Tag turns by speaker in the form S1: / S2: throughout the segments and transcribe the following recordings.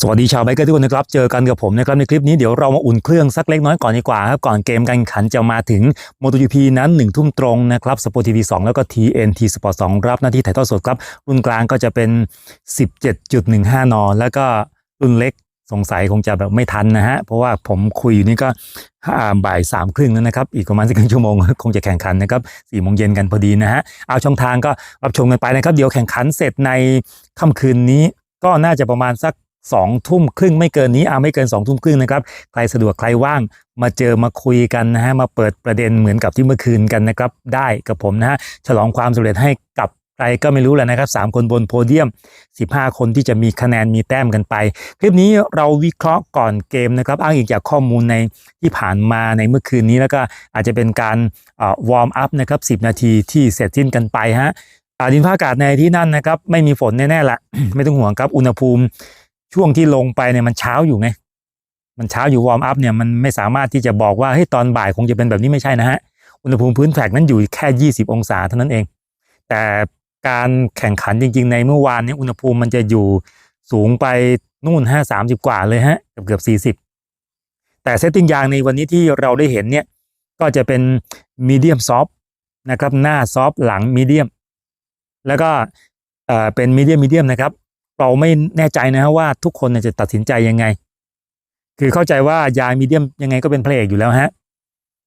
S1: สวัสดีชาวไบเกอร์ทุกคนนะครับเจอกันกับผมนะครับในคลิปนี้เดี๋ยวเรามาอุ่นเครื่องสักเล็กน้อยก่อนดีกว่าครับก่อนเกมการแข่งขันจะมาถึง MotoGP นั้น 1 ทุ่มตรงนะครับ Sport TV 2แล้วก็ TNT Sport 2 รับหน้าที่ถ่ายทอดสดครับ รุ่นกลางก็จะเป็น 17.15 น แล้วก็รุ่นเล็กสงสัยคงจะแบบไม่ทันนะฮะ เพราะว่าผมคุยอยู่นี่ก็บ่ายสามครึ่งแล้วนะครับ อีกประมาณสักครึ่งชั่วโมงคงจะแข่งขันนะครับสี่โมงเย็นกันพอดีนะฮะ เอาช่องทางก็รับชมกันไปนะครับ เดี๋ยวแข่งขันเสร็จในค่ำคืนนี้ก็น่าจะประมาณสัก สองทุ่มครึ่งไม่เกินนี้อ่าไม่เกินสองทุ่มครึ่งนะครับใครสะดวกใครว่างมาเจอมาคุยกันนะฮะมาเปิดประเด็นเหมือนกับที่เมื่อคืนกันนะครับได้กับผมนะฮะฉลองความสำเร็จให้กับใครก็ไม่รู้แหละนะครับสามคนบนโพเดียม 15 คนที่จะมีคะแนนมีแต้มกันไป คลิปนี้เราวิเคราะห์ก่อนเกมนะครับ อ้างอิงจากข้อมูลในที่ผ่านมาในเมื่อคืนนี้แล้วก็อาจจะเป็นการวอร์มอัพนะครับ 10 นาทีที่เสร็จสิ้นกันไปฮะอาดินฟ้าอากาศในที่นั่นนะครับ ไม่มีฝนแน่ๆละไม่ต้องห่วงครับอุณหภูมิ ช่วงที่ลงไปเนี่ยมันเช้าอยู่ไง มันเช้าอยู่วอร์มอัพเนี่ยมันไม่สามารถที่จะบอกว่าเฮ้ยตอนบ่ายคงจะเป็นแบบนี้ไม่ใช่นะฮะ อุณหภูมิพื้นแฟกนั้นอยู่แค่ 20 องศาเท่านั้นเอง แต่การแข่งขันจริง ๆ ในเมื่อวานเนี้อุณหภูมิมันจะอยู่สูงไปนู่นห้าสามสิบกว่าเลยฮะเกือบเกือบสี่สิบแต่เซตติ้งยางในวันนี้ที่เราได้เห็นเนี่ยก็จะเป็นมีเดียมซอฟนะครับหน้าซอฟหลังมีเดียมแล้วก็เป็นมีเดียมมีเดียมนะครับ เราไม่แน่ใจนะฮะว่าทุกคนจะตัดสินใจยังไง คือเข้าใจว่ายางมีเดียมยังไงก็เป็นพระเอกอยู่แล้วฮะ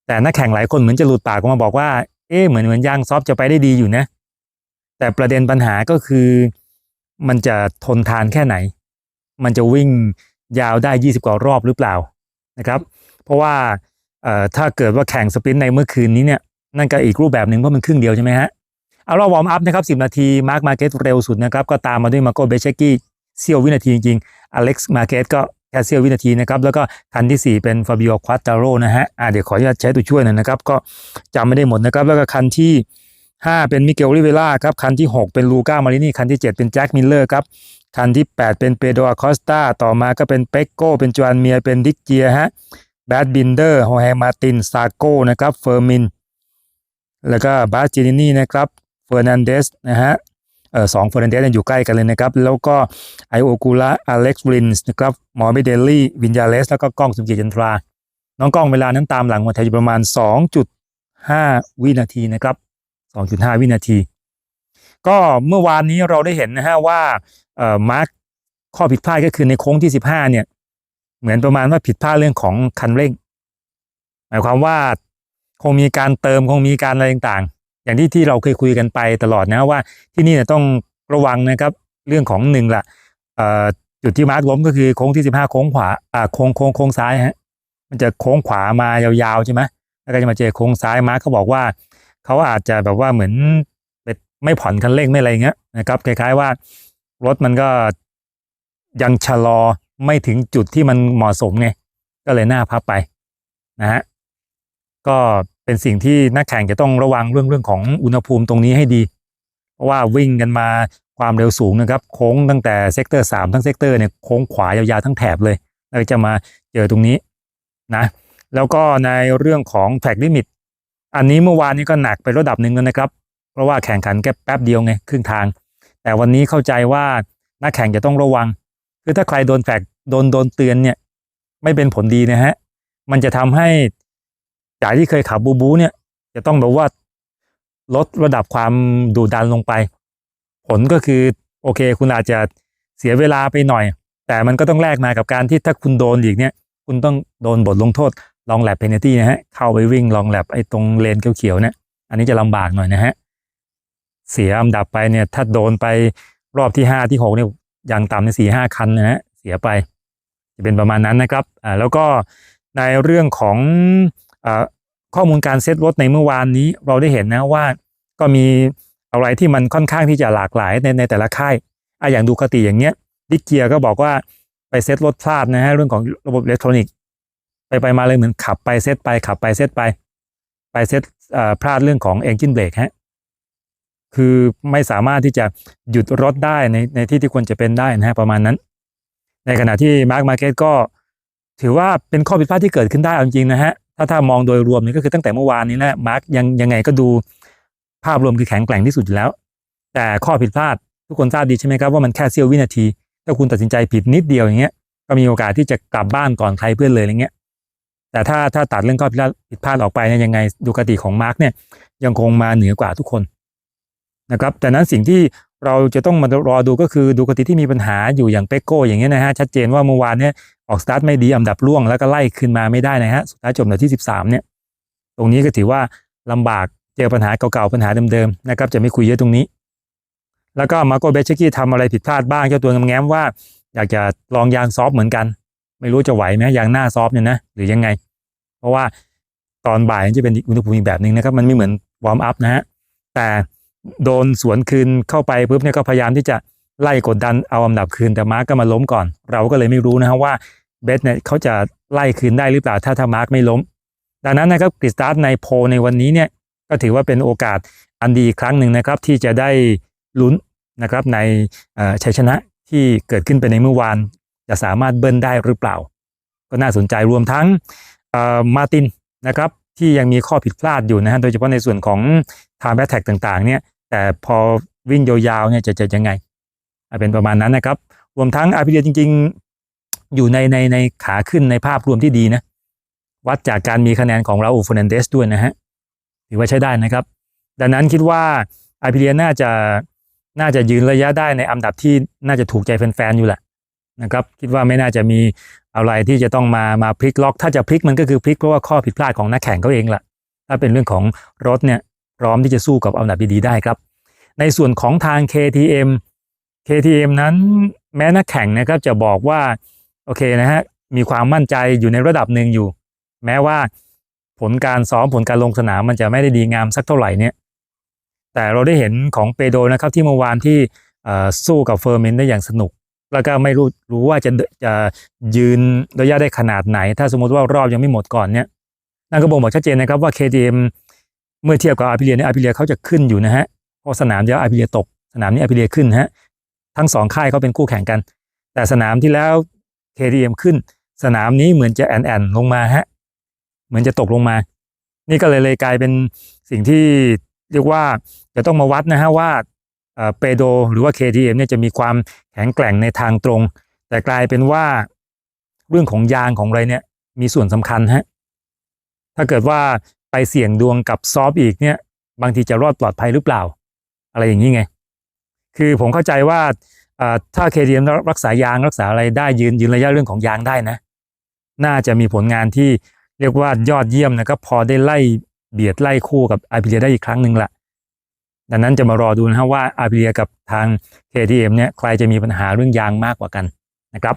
S1: แต่นักแข่งหลายคนเหมือนจะหลุดปากออกมาบอกว่า เอ๊ะเหมือนเหมือนยางซอฟจะไปได้ดีอยู่นะ แต่ประเด็นปัญหาก็คือมันจะทนทานแค่ไหน มันจะวิ่งยาวได้ 20 กว่ารอบหรือเปล่านะครับ เพราะว่าถ้าเกิดว่าแข่งสปรินต์ในเมื่อคืนนี้เนี่ยนั่นก็อีกรูปแบบหนึ่งเพราะมันครึ่งเดียวใช่ไหมฮะ เอาเราวอร์มอัพนะครับ 10 นาที มาร์คมาเก็ตเร็วสุดนะครับ ก็ตามมาด้วยมาโกเบเชกี้เซียววินาทีจริงๆอเล็กซ์มาเก็ตก็แค่เซียววินาทีนะครับ แล้วก็คันที่ 4 เป็นฟาบิโอควาตาโรนะฮะอ่าเดี๋ยวขออนุญาตใช้ตัวช่วยหน่อยนะครับ ก็จำไม่ได้หมดนะครับ แล้วก็คันที่ 5 เป็นมิเกลริเวล่าครับ คันที่ 6 เป็นลูก้ามารินีคันที่ 7 เป็นแจ็คมิลเลอร์ครับ คันที่ 8 เป็นเปโดอาคอสตาต่อมาก็เป็นเปกโกเป็นจวนเมีย เป็นดิกเจียฮะ แบดบินเดอร์โฮแฮมาตินซาโกนะครับ เฟอร์มิน แล้วก็บาสจินินี่นะครับ เฟอร์นันเดสนะฮะเออสองเฟอร์นันเดสอยู่ใกล้กันเลยนะครับ แล้วก็ไอโอกูล่าอเล็กซ์รินส์นะครับมอร์บิเดลลี่วินยาเลส แล้วก็กล้องสุกิจันทรา น้องกล้องเวลานั้นตามหลังมาไทยอยู่ประมาณ 2.5 วินาทีนะครับ 2.5 วินาที ก็เมื่อวานนี้เราได้เห็นนะฮะว่าเอ่อมาร์คข้อผิดพลาดก็คือในโค้งที่ 15 เนี่ย เหมือนประมาณว่าผิดพลาดเรื่องของคันเร่ง หมายความว่าคงมีการเติมคงมีการอะไรต่าง อย่างที่ที่เราเคยคุยกันไปตลอดนะว่าที่นี่เนี่ยต้องระวังนะครับเรื่องของหนึ่งละจุดที่มาร์คล้มก็คือโค้งที่ 15 โค้งขวาอ่าโค้งโค้งโค้งซ้ายฮะมันจะโค้งขวามายาวๆใช่ไหมแล้วก็จะมาเจอโค้งซ้ายมาร์คเขาบอกว่าเขาอาจจะแบบว่าเหมือนไม่ผ่อนคันเร่งไม่อะไรเงี้ยนะครับคล้ายๆว่ารถมันก็ยังชะลอไม่ถึงจุดที่มันเหมาะสมไงก็เลยหน้าพับไปนะฮะก็ เป็นสิ่งที่นักแข่งจะต้องระวังเรื่องเรื่องของอุณหภูมิตรงนี้ให้ดี เพราะว่าวิ่งกันมาความเร็วสูงนะครับ โค้งตั้งแต่เซกเตอร์สามทั้งเซกเตอร์เนี่ยโค้งขวายาวๆทั้งแถบเลยแล้วจะมาเจอตรงนี้นะแล้วก็ในเรื่องของแท็กลิมิตอันนี้เมื่อวานนี้ก็หนักไประดับหนึ่งแล้วนะครับ เพราะว่าแข่งขันแค่แป๊บเดียวไงครึ่งทาง แต่วันนี้เข้าใจว่านักแข่งจะต้องระวังคือถ้าใครโดนแฟกโดนโดนเตือนเนี่ยไม่เป็นผลดีนะฮะมันจะทำให้ จากที่เคยขับบูบูเนี่ย จะต้องแบบว่าลดระดับความดุดันลงไป ผลก็คือโอเค คุณอาจจะเสียเวลาไปหน่อย แต่มันก็ต้องแลกมากับการที่ถ้าคุณโดนอีกเนี่ย คุณต้องโดนบทลงโทษลองแลบเพนตี้นะฮะ เข้าไปวิ่งลองแลบไอ้ตรงเลนเขียวๆเนี่ยอันนี้จะลำบากหน่อยนะฮะ เสียอันดับไปเนี่ย ถ้าโดนไปรอบที่ห้าที่หกเนี่ยอย่างต่ำในสี่ห้าคันนะฮะเสียไป จะเป็นประมาณนั้นนะครับอ่าแล้วก็ในเรื่องของอ่า ข้อมูลการเซตรถในเมื่อวานนี้เราได้เห็นนะว่าก็มีอะไรที่มันค่อนข้างที่จะหลากหลายในในแต่ละค่ายอะอย่างดูคติอย่างเงี้ยดิเกียก็บอกว่าไปเซตรถพลาดนะฮะเรื่องของระบบอิเล็กทรอนิกส์ ไปไปมาเลยเหมือนขับไปเซตไปขับไปเซตไป ไปเซตพลาดเรื่องของ engine brake ฮะคือไม่สามารถที่จะหยุดรถได้ในในที่ที่ควรจะเป็นได้นะฮะประมาณนั้น ในขณะที่มาร์ k มาร์เก็ตก็ถือว่าเป็นข้อผิดพลาดที่เกิดขึ้นได้จริงๆนะฮะ ถ้าถ้ามองโดยรวมนี่ก็คือตั้งแต่เมื่อวานนี้นะมาร์กยังยังไงก็ดูภาพรวมคือแข็งแกร่งที่สุดอยู่แล้ว แต่ข้อผิดพลาดทุกคนทราบดีใช่ไหมครับว่ามันแค่เสี้ยววินาที ถ้าคุณตัดสินใจผิดนิดเดียวอย่างเงี้ยก็มีโอกาสที่จะกลับบ้านก่อนใครเพื่อนเลยอะไรเงี้ยแต่ถ้าถ้าตัดเรื่องข้อผิดพลาดผิดพลาดออกไปเนี่ยยังไงดูกติของมาร์กเนี่ยยังคงมาเหนือกว่าทุกคนนะครับแต่นั้นสิ่งที่ เราจะต้องมารอดูก็คือดูกติที่มีปัญหาอยู่อย่างเปโก้อย่างเงี้ยนะฮะชัดเจนว่าเมื่อวานเนี่ยออกสตาร์ทไม่ดีอันดับล่วงแล้วก็ไล่ขึ้นมาไม่ได้นะฮะสุดท้ายจบอันดับที่ 13เนี่ยตรงนี้ก็ถือว่าลำบากเจอปัญหาเก่าๆปัญหาเดิมๆนะครับจะไม่คุยเยอะตรงนี้ แล้วก็มาโกเบชกี้ทำอะไรผิดพลาดบ้างเจ้าตัวแง้มว่า อยากจะลองยางซอฟเหมือนกัน ไม่รู้จะไหวไหมยางหน้าซอฟเนี่ยนะหรือยังไง เพราะว่าตอนบ่ายจะเป็นอุณหภูมิอีกแบบหนึ่งนะครับมันไม่เหมือนวอร์มอัพนะฮะแต่ โดนสวนคืนเข้าไปปุ๊บเนี่ยก็พยายามที่จะไล่กดดันเอาอันดับคืนแต่มาร์กก็มาล้มก่อน เราก็เลยไม่รู้นะครับว่าเบสเนี่ยเขาจะไล่คืนได้หรือเปล่าถ้าถ้ามาร์กไม่ล้ม ดังนั้นนะครับกริสตาร์ทในโพในวันนี้เนี่ยก็ถือว่าเป็นโอกาสอันดีครั้งหนึ่งนะครับ ที่จะได้ลุ้นนะครับในชัยชนะที่เกิดขึ้นไปในเมื่อวาน จะสามารถเบิ้ลได้หรือเปล่า ก็น่าสนใจรวมทั้งมาร์ตินนะครับที่ยังมีข้อผิดพลาดอยู่นะฮะโดยเฉพาะในส่วนของ time attack ต่างๆเนี่ย แต่พอวิ่งยาวๆเนี่ยจะจะยังไงเป็นประมาณนั้นนะครับ รวมทั้งอาพิเดียจริง ๆ อยู่ในในในขาขึ้นในภาพรวมที่ดีนะ วัดจากการมีคะแนนของเราอูฟ r นันเดสด้วยนะฮะถือว่าใช้ได้นะครับ ดังนั้นคิดว่าอาพิเดียน่าจะน่าจะยืนระยะได้ในอันดับที่น่าจะถูกใจแฟนๆอยู่แหละนะครับ คิดว่าไม่น่าจะมีอะไรที่จะต้องมามาพลิกล็อก ถ้าจะพลิกมันก็คือพลิกเพราะว่าข้อผิดพลาดของนักแข่งเขาเองแหละถ้าเป็นเรื่องของรถเนี่ย พร้อมที่จะสู้กับอันดับดีๆได้ครับ ในส่วนของทาง KTM KTM นั้นแม้นักแข่งนะครับจะบอกว่าโอเคนะฮะมีความมั่นใจอยู่ในระดับหนึ่งอยู่ แม้ว่าผลการซ้อมผลการลงสนามมันจะไม่ได้ดีงามสักเท่าไหร่เนี่ยแต่เราได้เห็นของเปโดนะครับที่เมื่อวานที่สู้กับเฟอร์เมนได้อย่างสนุก แล้วก็ไม่รู้รู้ว่าจะจะยืนระยะได้ขนาดไหน ถ้าสมมติว่ารอบยังไม่หมดก่อนเนี่ยนั่นก็บ่งบอกชัดเจนนะครับว่า KTM เมื่อเทียบกับอาพิเลียเนี่ยอาพิเลียเขาจะขึ้นอยู่นะฮะพราะสนามเดียวอาพิเลียตก สนามนี้อาพิเลียขึ้นฮะทั้งสองค่ายเขาเป็นคู่แข่งกัน แต่สนามที่แล้ว KTM ขึ้น สนามนี้เหมือนจะแอนแอนลงมาฮะเหมือนจะตกลงมา นี่ก็เลยเลยกลายเป็นสิ่งที่เรียกว่าจะต้องมาวัดนะฮะว่าเปโดหรือว่า KTM เนี่ยจะมีความแข็งแกร่งในทางตรง แต่กลายเป็นว่าเรื่องของยางของอะไรเนี่ยมีส่วนสำคัญฮะถ้าเกิดว่า ไปเสี่ยงดวงกับซอฟอีกเนี่ย บางทีจะรอดปลอดภัยหรือเปล่า อะไรอย่างนี้ไง คือผมเข้าใจว่าอ่าถ้า KTM รักษายางรักษาอะไรได้ยืนยืนระยะเรื่องของยางได้นะ น่าจะมีผลงานที่เรียกว่ายอดเยี่ยมนะครับพอได้ไล่เบียดไล่คู่กับอาพิเลียได้อีกครั้งหนึ่งละดังนั้นจะมารอดูนะฮะว่าอาพิเลียกับทาง KTM เนี่ยใครจะมีปัญหาเรื่องยางมากกว่ากันนะครับ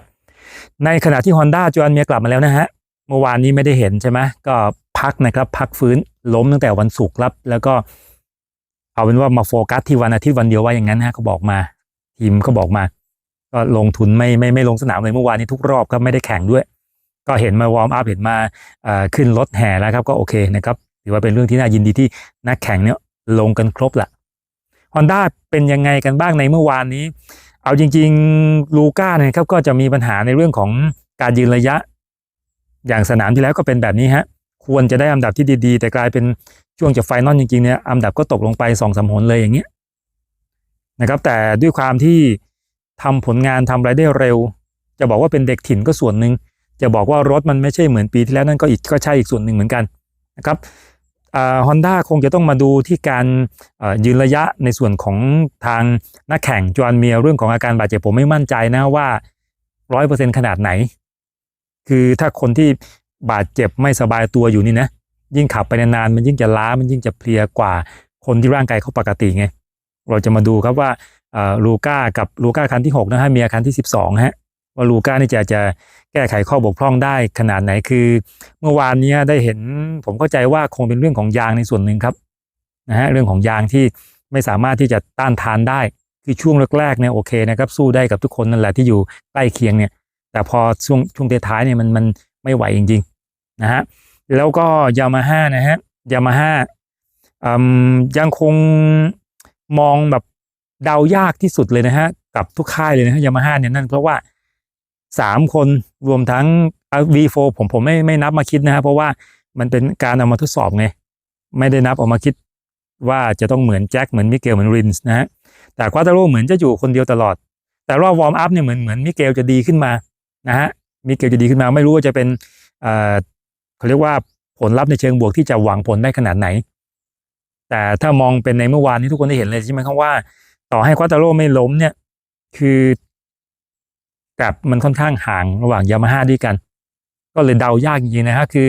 S1: ในขณะที่ Honda จอห์นเมียกลับมาแล้วนะฮะ เมื่อวานนี้ไม่ได้เห็นใช่ไหมก็พักนะครับ พักฟื้นล้มตั้งแต่วันศุกร์ครับแล้วก็เอาเป็นว่ามาโฟกัสที่วันอาทิตย์วันเดียวว่าอย่างนั้นฮะเขาบอกมา ทีมเขาบอกมา ก็ลงทุนไม่ไม่ไม่ลงสนามเลยเมื่อวานนี้ทุกรอบครับไม่ได้แข่งด้วย ก็เห็นมาวอร์มอัพเห็นมาขึ้นรถแห่แล้วครับก็โอเคนะครับถือว่าเป็นเรื่องที่น่ายินดีที่นักแข่งเนี่ยลงกันครบละฮอนด้าเป็นยังไงกันบ้างในเมื่อวานนี้ เอาจริง ๆ ลูก้าเนี่ยครับก็จะมีปัญหาในเรื่องของการยืนระยะ อย่างสนามที่แล้วก็เป็นแบบนี้ฮะควรจะได้อันดับที่ดีๆ แต่กลายเป็นช่วงจะไฟนอลจริงๆเนี่ยอันดับก็ตกลงไปสองสามหนเลยอย่างเงี้ยนะครับแต่ด้วยความที่ทำผลงานทำอะไรได้เร็ว จะบอกว่าเป็นเด็กถิ่นก็ส่วนหนึ่งจะบอกว่ารถมันไม่ใช่เหมือนปีที่แล้วนั่นก็อีกก็ใช่อีกส่วนหนึ่งเหมือนกันนะครับฮอนด้าคงจะต้องมาดูที่การยืนระยะในส่วนของทางนักแข่งจอห์นเมียเรื่องของอาการบาดเจ็บผมไม่มั่นใจนะว่าร้อยเปอร์เซ็นขนาดไหน คือถ้าคนที่บาดเจ็บไม่สบายตัวอยู่นี่นะ ยิ่งขับไปนานๆมันยิ่งจะล้ามันยิ่งจะเพลียกว่าคนที่ร่างกายเขาปกติไง เราจะมาดูครับว่าลูก้ากับลูก้าคันที่6นะฮะเมียคันที่ 12ฮะว่าลูก้านี่จะจะแก้ไขข้อบกพร่องได้ขนาดไหนคือ เมื่อวานนี้ได้เห็นผมเข้าใจว่าคงเป็นเรื่องของยางในส่วนหนึ่งครับนะฮะเรื่องของยางที่ไม่สามารถที่จะต้านทานได้ คือช่วงแรกๆเนี่ยโอเคนะครับสู้ได้กับทุกคนนั่นแหละที่อยู่ใกล้เคียงเนี่ย แต่พอช่วงช่วงท้ายเนี่ยมันมันไม่ไหวจริงๆนะฮะแล้วก็ยามาฮ่านะฮะยามาฮ่ายังคงมองแบบเดายากที่สุดเลยนะฮะกับทุกค่ายเลยนะฮะยามาฮ่าเนี่ยนั่นเพราะว่าสามคนรวมทั้ง V4 ผมผมไม่ไม่นับมาคิดนะฮะเพราะว่ามันเป็นการเอามาทดสอบไงไม่ได้นับออกมาคิดว่าจะต้องเหมือนแจ็คเหมือนมิเกลเหมือนรินส์นะฮะแต่ควาตาโรเหมือนจะอยู่คนเดียวตลอด แต่รอบวอร์มอัพเนี่ยเหมือนเหมือนมิเกลจะดีขึ้นมา นะฮะมิเกลจะดีขึ้นมาไม่รู้ว่าจะเป็นเขาเรียกว่าผลลัพธ์ในเชิงบวกที่จะหวังผลได้ขนาดไหน แต่ถ้ามองเป็นในเมื่อวานนี้ทุกคนได้เห็นเลยใช่ไหมครับว่า ต่อให้ควาตาโร่ไม่ล้มเนี่ย คือกับมันค่อนข้างห่างระหว่างยามาฮ่าด้วยกัน ก็เลยเดายากจริงๆนะฮะคือ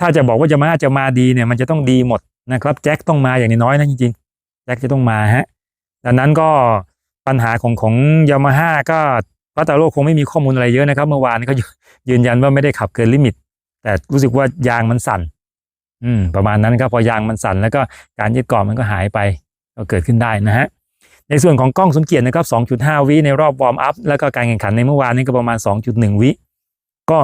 S1: ถ้าจะบอกว่ายามาฮ่าจะมาดีเนี่ย มันจะต้องดีหมดนะครับแจ็คต้องมาอย่างน้อยนะจริงๆแจ็คจะต้องมาฮะดังนั้นก็ปัญหาของของยามาฮ่าก็ ควาตาโร่คงไม่มีข้อมูลอะไรเยอะนะครับ เมื่อวานก็ยืนยันว่าไม่ได้ขับเกินลิมิต แต่รู้สึกว่ายางมันสั่น อืม ประมาณนั้นครับพอยางมันสั่น แล้วก็การยึดเกาะมันก็หายไป ก็เกิดขึ้นได้นะฮะในส่วนของกล้องสมเกียรตินะครับ 2.5 วิในรอบวอร์มอัพแล้วก็การแข่งขันในเมื่อวานนี้ก็ประมาณ 2.1 วิก็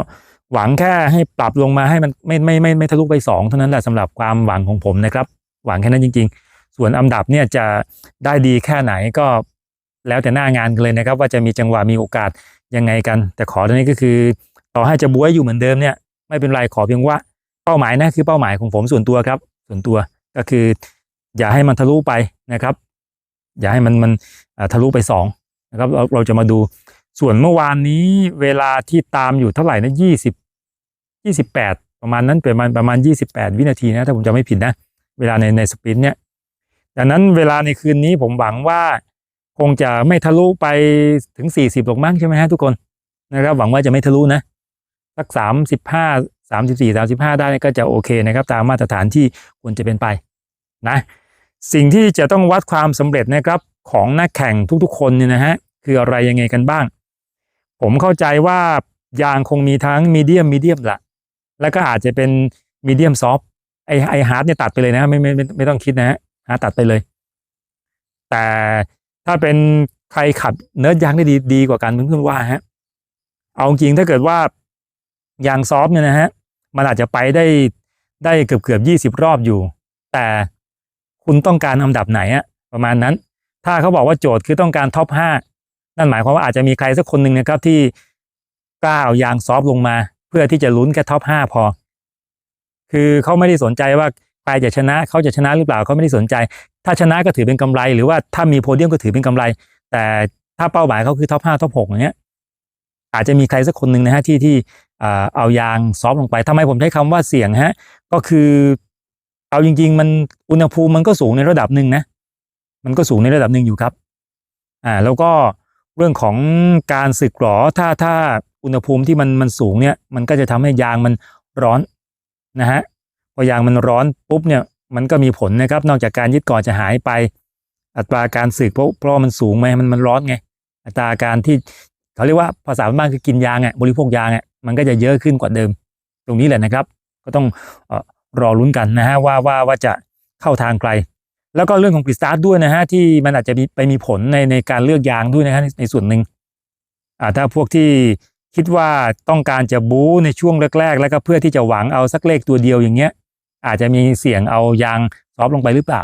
S1: หวังแค่ให้ปรับลงมาให้มันไม่ไม่ไม่ไม่ทะลุไป 2 เท่านั้นแหละสำหรับความหวังของผมนะครับ หวังแค่นั้นจริง ๆ ส่วนอันดับเนี่ยจะได้ดีแค่ไหนก็ แล้วแต่หน้างานกันเลยนะครับ ว่าจะมีจังหวะมีโอกาสยังไงกัน แต่ขอตรงนี้ก็คือ ต่อให้จะบวยอยู่เหมือนเดิมเนี่ยไม่เป็นไรขอเพียงว่าเป้าหมายนะคือเป้าหมายของผมส่วนตัวครับ ส่วนตัวก็คือ อย่าให้มันทะลุไปนะครับ อย่าให้มันมันทะลุไปสองนะครับเราเราจะมาดูส่วนเมื่อวานนี้เวลาที่ตามอยู่เท่าไหร่นะยี่สิบยี่สิบแปดประมาณนั้นประมาณประมาณยี่สิบแปดวินาทีนะถ้าผมจะไม่ผิดนะ เวลาในในสปินเนี่ยดังนั้นเวลาในคืนนี้ผมหวังว่า งจะไม่ทะลุไปถึงสี่สิบหรอกมั้งใช่ไหมฮะทุกคนนะครับหวังว่าจะไม่ทะลุนะสักสามสิบห้าสามสิบสี่สามสิบห้าได้ก็จะโอเคนะครับ ตามมาตรฐานที่ควรจะเป็นไปนะสิ่งที่จะต้องวัดความสำเร็จนะครับของนักแข่งทุกๆ คนเนี่ยนะฮะคืออะไรยังไงกันบ้าง ผมเข้าใจว่ายางคงมีทั้งมีเดียมมีเดียมละแล้วก็อาจจะเป็นมีเดียมซอฟไอไอฮาร์ดเนี่ยตัดไปเลยนะไม่ไม่ไม่ไม่ต้องคิดนะฮะตัดไปเลย แต่ ถ้าเป็นใครขับเนิร์ดยางได้ดีดีกว่ากันเพื่อนๆว่าฮะ เอาจริงถ้าเกิดว่ายางซอฟต์เนี่ยนะฮะ มันอาจจะไปได้ได้เกือบเกือบยี่สิบรอบอยู่ แต่คุณต้องการอันดับไหนอะประมาณนั้น ถ้าเขาบอกว่าโจทย์คือต้องการท็อปห้านั่นหมายความว่าอาจจะมีใครสักคนหนึ่งนะครับที่กล้าเอายางซอฟต์ลงมา เพื่อที่จะลุ้นแค่ท็อปห้าพอ คือเขาไม่ได้สนใจว่า ใครจะชนะเขาจะชนะหรือเปล่าเขาไม่ได้สนใจ ถ้าชนะก็ถือเป็นกำไร หรือว่าถ้ามีโพเดียมก็ถือเป็นกำไร แต่ถ้าเป้าหมายเขาคือท็อปห้าท็อปหกอย่างเงี้ยอาจจะมีใครสักคนหนึ่งนะฮะที่ที่เอายางซอฟลงไปทำไมผมใช้คำว่าเสี่ยงฮะก็คือเอาจริง ๆ มันอุณหภูมิมันก็สูงในระดับหนึ่งนะมันก็สูงในระดับหนึ่งอยู่ครับอ่าแล้วก็เรื่องของการสึกหรอถ้าถ้าอุณหภูมิที่มันมันสูงเนี่ยมันก็จะทำให้ยางมันร้อนนะฮะ พอยางมันร้อนปุ๊บเนี่ยมันก็มีผลนะครับ นอกจากการยึดเก่อจะหายไป อัตราการสึกเพราะเพราะมันสูงไหมมันมันร้อนไง อัตราการที่เขาเรียกว่าภาษาบ้านคือกินยางอะบริโภคยางอะมันก็จะเยอะขึ้นกว่าเดิม ตรงนี้แหละนะครับ ก็ต้องอรอลุ้นกันนะฮะว่าว่าว่าจะเข้าทางใครแล้วก็เรื่องของกริสตาร์ทด้วยนะฮะที่มันอาจจะมีไปมีผลในในการเลือกยางด้วยนะฮะในในส่วนหนึ่งถ้าพวกที่คิดว่าต้องการจะบู๊ในช่วงแรก ๆ แล้วก็เพื่อที่จะหวังเอาสักเลขตัวเดียวอย่างเงี้ย อาจจะมีเสี่ยงเอายางซอฟลงไปหรือเปล่า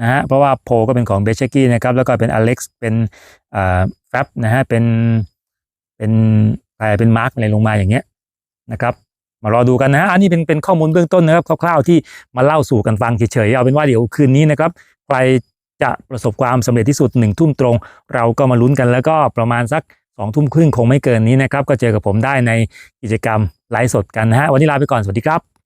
S1: นะฮะเพราะว่าโพลก็เป็นของเบชกี้นะครับแล้วก็เป็นอเล็กซ์เป็นแฟบนะฮะเป็นเป็นอะไรเป็นมาร์กอะไรลงมาอย่างเงี้ยนะครับมารอดูกันนะฮะอันนี้เป็นเป็นข้อมูลเบื้องต้นนะครับคร่าวๆที่มาเล่าสู่กันฟังเฉยๆเอาเป็นว่าเดี๋ยวคืนนี้นะครับใครจะประสบความสำเร็จที่สุดหนึ่งทุ่มตรง เราก็มาลุ้นกันแล้วก็ประมาณสักสองทุ่มครึ่งคงไม่เกินนี้นะครับ ก็เจอกับผมได้ในกิจกรรมไลฟ์สดกันนะฮะวันนี้ลาไปก่อนสวัสดีครับ